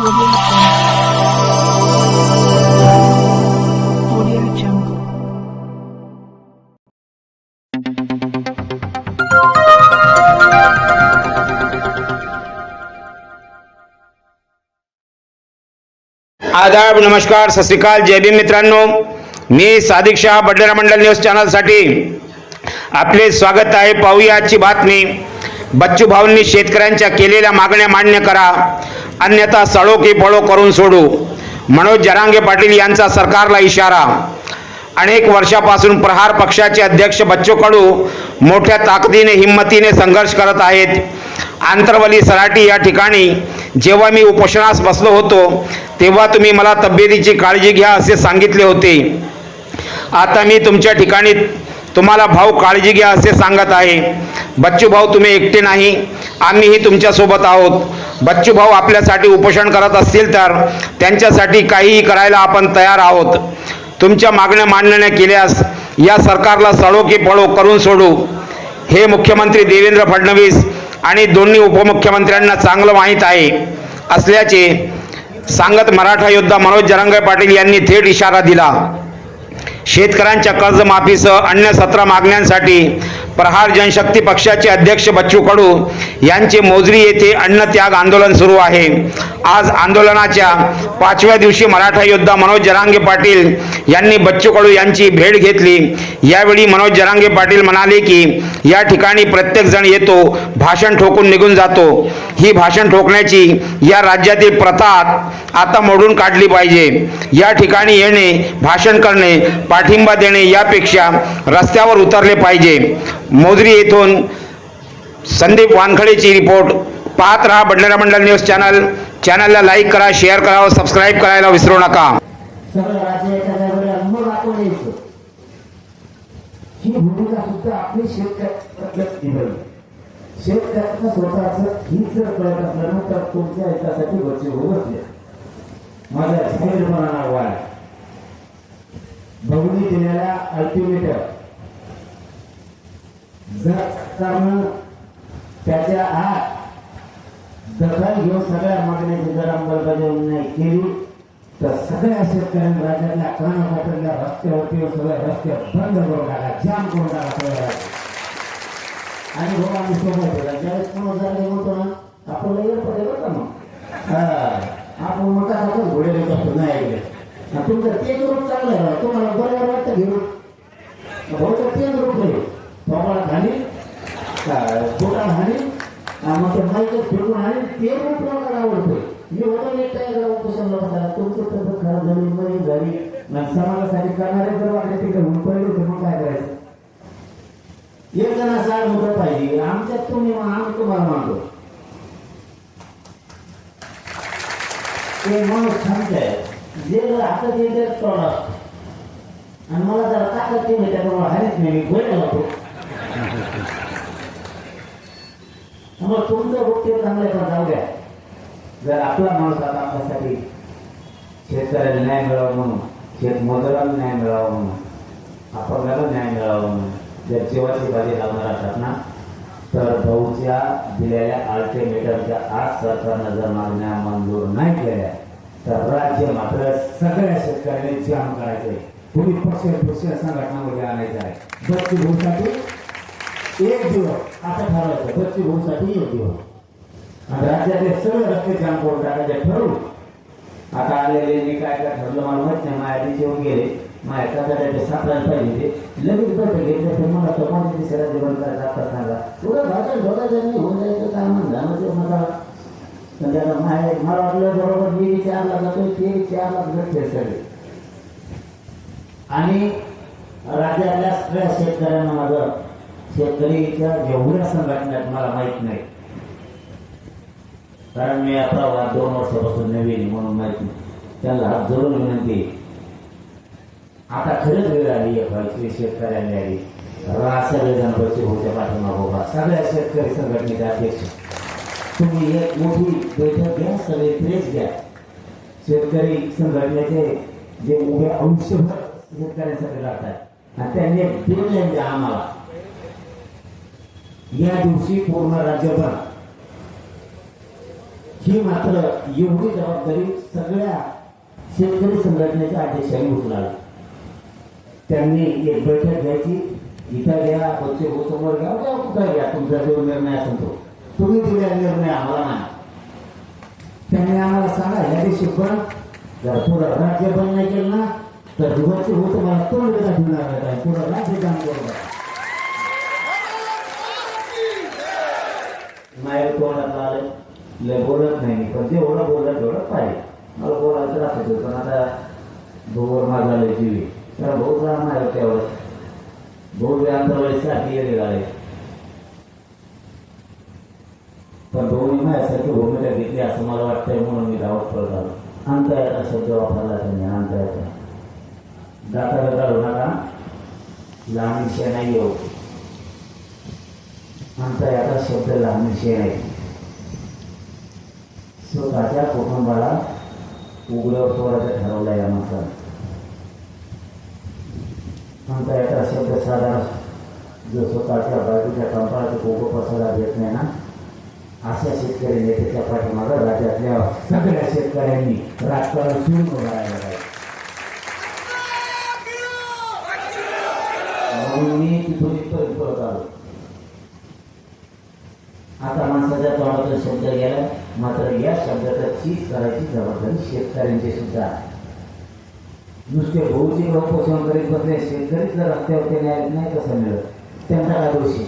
आदाब नमस्कार सत श्रीकाल जय भीम मित्रांनो. मी सादिक शाह बडलेरा मंडल न्यूज चॅनलसाठी आपले स्वागत आहे. पाहूया आजची बातमी. बच्चू भाऊंनी शेतकऱ्यांच्या केलेल्या मागण्या मान्य करा. अन्यथा सळो की पळो करून सोडू. मनोज जरांगे पाटील यांचा सरकारला इशारा. अनेक वर्षापासून प्रहार पक्षाचे अध्यक्ष बच्चू कडू मोठ्या ताकदीने हिंमतीने संघर्ष करत आहेत. आंतरवली सराटी या ठिकाणी जेव्हा मी उपोषणास बसलो होतो तेव्हा तुम्ही मला तब्येतीची काळजी घ्या असे सांगितले होते. आता मी तुमच्या ठिकाणी तुम्हाला भाऊ काळजी घ्या असे सांगत आहे. बच्चू भाऊ तुम्ही एकटे नाही. आम्हीही तुमच्यासोबत आहोत. बच्चू भाऊ आपल्यासाठी उपोषण करत असतील तर त्यांच्यासाठी काहीही करायला आपण तयार आहोत. तुमच्या मागण्या मांडण्या न केल्यास या सरकारला सळो की पळो करून सोडू. हे मुख्यमंत्री देवेंद्र फडणवीस आणि दोन्ही उपमुख्यमंत्र्यांना चांगलं माहीत आहे. असल्याचे सांगत मराठा योद्धा मनोज जरांगे पाटील यांनी थेट इशारा दिला. शेतकऱ्यांच्या कर्जमाफीसह अन्य सतरा मागण्यांसाठी प्रहार जनशक्ती पक्षाचे अध्यक्ष बच्चू कडू यांचे मोजरी येथे अन्नत्याग आंदोलन सुरू आहे. आज आंदोलनाच्या पाचव्या दिवशी मराठा योद्धा मनोज जरांगे पाटील यांनी बच्चू कडू यांची भेट घेतली. यावेळी मनोज जरांगे पाटील म्हणाले की या ठिकाणी प्रत्येकजण येतो भाषण ठोकून निघून जातो. ही भाषण ठोकण्याची या राज्यातील प्रथा आता मोडून काढली पाहिजे. या ठिकाणी येणे भाषण करणे पाठिंबा देणे यापेक्षा रस्त्यावर उतरले पाहिजे. मोजरी येथून संदीप वानखडेची रिपोर्ट. पाहत राहा बडलेरा मंडल न्यूज चॅनल. चॅनलला लाईक करा शेअर करा व सबस्क्राईब करायला विसरू नका. ही भूमिका सुद्धा आपली शेतकऱ्यात शेतकऱ्याचं स्वतःच हीच जर कळत असलं तर तुमच्या हितासाठी वरचे होऊ बसले माझ्या जाहीरपणा वाढ. बघून दिलेल्या अल्टिमेटर जर सरकारनं त्याच्या आत दखल घेऊन सगळ्या मागण्याची जर अंमलबजावणी नाही केली तर सगळ्या शेतकऱ्यांना राज्यातल्या कानाकोपऱ्यातल्या रस्त्यावरती सगळे रस्ते बंद करून टाका जाम करून टाका सगळ्या. आणि भाऊ आम्ही सोबत होता ज्यावेळेस कोण जागे म्हणतो ना आपण लई पडेल बरं का मग. आपण मग आता घोडे देत नाही ऐकले. तुमचं ते रूप चांगलं आहे बा. तुम्हाला बरोबर वाटतं घेऊन भाऊ तर रूप नाही प्रमाणात हानी पोटात हानी मग ते माईक फेकून आणि ते रूप लोकांना आवडतोय मी होतो एक काय गाव कुशल बसला तुमचं तसं खराब झाली मरी झाली समाजासाठी करणारे जर वाटले तिकडे होऊन पहिले तर मग काय करायचं एक जण असा मुलं पाहिजे आमच्यात तुम्ही मा- आम्ही तुम्हाला मानतो ते माणूस शांत आहे जे हातात येते तोडा असतो आणि मला जरा ताकद ती त्याप्रमाणे त्यामुळे हरीच नाही मी गोळ्या लावतो मग तुमचं गोष्टी चांगलं पण जाऊ द्या. जर आपला माणूस आता आपल्यासाठी शेतकऱ्याला न्याय मिळावा म्हणून शेतमजुराला न्याय मिळावा म्हणून अपंगाला न्याय मिळावा म्हणून जर जीवाची बाजी लावणार असतात ना तर भाऊच्या दिलेल्या अल्टिमेटमच्या आज सरकारनं जर मागण्या मंजूर नाही केल्या तर राज्य मात्र सगळ्या शेतकऱ्यांनी जाम करायचंय. तुम्ही पक्ष पक्ष संघटनामध्ये आणायचं आहे. बच्ची भाऊसाठी एक दिवस असं ठरवायचं. बच्ची भाऊसाठी एक दिवस. आणि राज्यातले सगळे रस्ते जाम करून टाकायचे ठरवू आता आलेले मी काय काय ठरलं मला माहीत नाही. माझ्या आधी येऊन गेले. माझ्या काकाचे सापडायला पाहिजे ते लगेच बैठक घेतलं. तर मला तो कोणत्या तिसऱ्या जेवण बंद करायचं आता सांगा. तुला भाषण बोलायचं नाही. होऊन जायचं काय झालं ते मला त्याला माय मला वाटलं बरोबर मी विचारला जातो ते विचारला भेटते सगळे. आणि राज्यातल्या सगळ्या शेतकऱ्यांना माझं शेतकरीच्या एवढ्या संघटनेत मला माहीत नाही. कारण मी आता वा- दोन वर्षापासून नवीन म्हणून माहिती. त्यांना हात जोडून विनंती आता खरंच वेळ आली आहे व्हायची शेतकऱ्यांनी आली. सगळे जण बच्चे भाऊच्या पाठीमागो सगळ्या शेतकरी संघटनेचे अध्यक्ष. तुम्ही एक मोठी बैठक घ्या सगळे प्रेस घ्या. शेतकरी संघटनेचे जे उभे आयुष्यभर शेतकऱ्यांसाठी लागतात आणि त्यांनी एक द्या आम्हाला. या दिवशी पूर्ण राज्यभर. ही मात्र एवढी जबाबदारी सगळ्या शेतकरी संघटनेच्या अध्यक्षांनी उचलावी त्यांनी एक बैठक घ्यायची. इथं घ्या बच्चे हो समोर घ्या. किंवा कुठं घ्या? तुमचा जो निर्णय असेल तो. तुम्ही दिलेला निर्णय आम्हाला नाही. त्यांनी आम्हाला सांगा या दिवशी पण जर पुढं राज्य बंद नाही केलं ना तर दुधाचे होत मला तोंड कसा ठेवणार नाही पुढं राज्य काम करू नाही तोंडात आलं लय बोलत नाही पण जेवढं बोललं तेवढं पाहिजे मला बोलायचं राहत पण आता भोवर माझा लय जीवी तर बहुत राम आहे त्यावेळेस बहुत वेळांतर वेळेस साठी येणे पण दोन्ही माझ्यासारखी भूमिका घेतली असं मला वाटतंय म्हणून मी गावात पडत आलो अंतयाचा शब्द वापरला त्यांनी अंतयाचा दाता काढू नका लहान विषय नाही येऊ अंतयाचा शब्द लहान विषय नाही स्वतःच्या कुटुंबाला उघड्यावर सोडायचं ठरवलं या माणसानं अंतयाचा शब्द साधारण जो स्वतःच्या बाजूच्या कंपाळाचं कोको पसायला देत नाही ना अशा शेतकरी नेत्याच्या पाठीमागं राज्यातल्या सगळ्या शेतकऱ्यांनी राजकारण सुरू करायला म्हणून मी तिथून इथपर्यंत परत आलो. आता माणसाच्या तोंडातून शब्द गेला मात्र या शब्दाचा चीज करायची जबाबदारी शेतकऱ्यांची सुद्धा आहे. नुसते भौतिक पोषण करीत बसले शेतकरीच जर रस्त्यावरती न्याय नाही कसं मिळत त्यांचा काय आहे?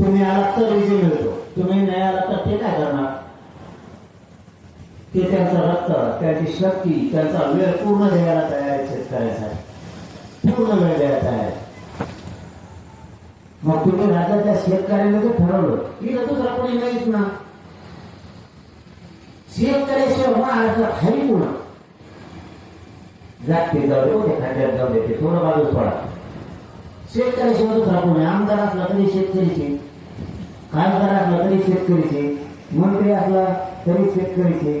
तुम्ही आलात तर विजय मिळतो. तुम्ही नाही आलात तर ते काय करणार? ते त्यांचा रक्त त्यांची शक्ती त्यांचा वेळ पूर्ण द्यायला तयार आहे शेतकऱ्यासाठी. पूर्ण वेळ द्यायला तयार आहे. मग तुम्ही राज्याच्या शेतकऱ्याने जर ठरवलं. की दुसरा कोणी नाहीच ना शेतकऱ्याशिवाय महाराष्ट्रात खाली कोण जागते जाऊ दे ते जाऊ दे ते थोडं बाजूस पडा शेतकऱ्याशिवाय दुसरा कोणी आमदार असला तरी शेतकरीची खासदार असला तरी शेतकरीचे मंत्री असला तरी शेतकरीचे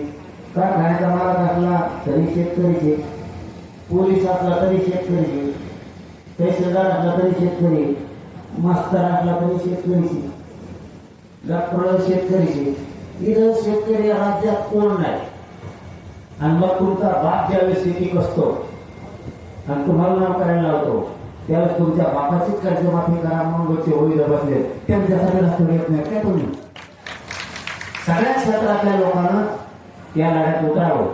कारखान्याचा मालक असला तरी शेतकरीचे पोलीस असला तरी शेतकरीचे तहसीलदार असला तरी शेतकरी मास्तर असला तरी शेतकरीचे डॉक्टर शेतकरीचे इथं शेतकरी या राज्यात कोण नाही? आणि मग तुमचा बाप ज्यावेळेस शेती कसतो आणि तुम्हाला नाव करायला लावतो? त्यावेळेस तुमच्या बापाचीच कर्जमाफी करा म्हणून वरचे होईल बसले. त्यांच्यासाठी रस्ते येत नाही काय तुम्ही? सगळ्या क्षेत्रातल्या लोकांना या लढ्यात उतरावं.